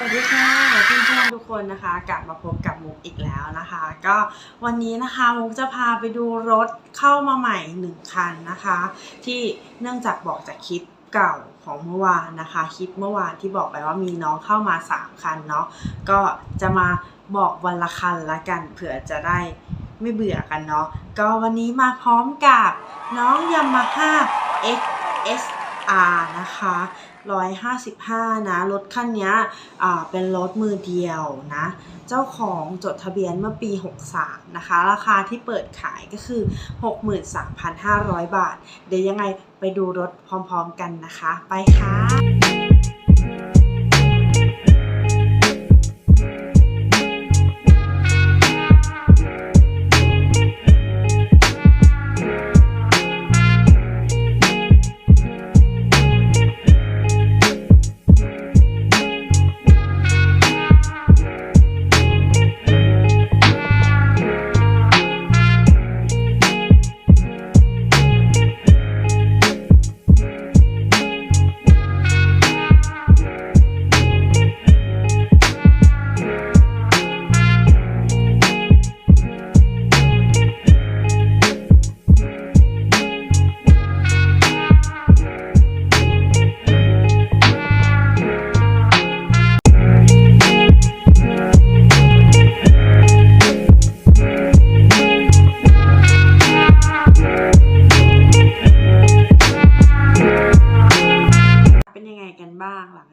สวัสดีค่ะเพื่อนๆทุกคนนะคะกลับมาพบกับมุกอีกแล้วนะคะ ก็วันนี้นะคะมุกจะพาไปดูรถเข้ามาใหม่หนึ่งคันนะคะ ที่เนื่องจากบอกจากคลิปเก่าของเมื่อวานนะคะคลิปเมื่อวานที่บอกไปว่ามีน้องเข้ามา 3 คันเนาะก็จะมาบอกวันละคันละกันเผื่อจะได้ไม่เบื่อกันเนาะก็วันนี้มาพร้อมกับน้อง Yamaha R นะคะ155 นะ รถคันนี้เป็นรถมือเดียวนะ เจ้าของจดทะเบียนเมื่อปี 63 นะคะ ราคาที่เปิดขายก็คือ 63,500 บาท เดี๋ยวยังไงไปดูรถพร้อมๆกันนะคะ ไปค่ะ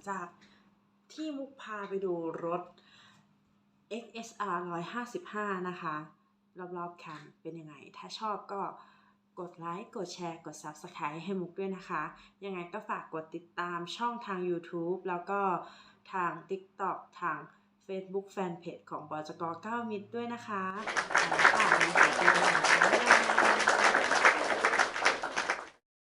จากที่มุกพาไปดูรถ XSR 155 นะคะ รอบๆคันเป็นยังไง ถ้าชอบก็กดไลค์ กดแชร์ กด Subscribe ให้มุกด้วยนะคะ ยังไงก็ฝากกดติดตามช่องทาง YouTube แล้วก็ทาง TikTok ทาง Facebook Fanpage ของบจก9มิตรด้วยนะคะแล้วฝากในสายตาด้วยนะคะ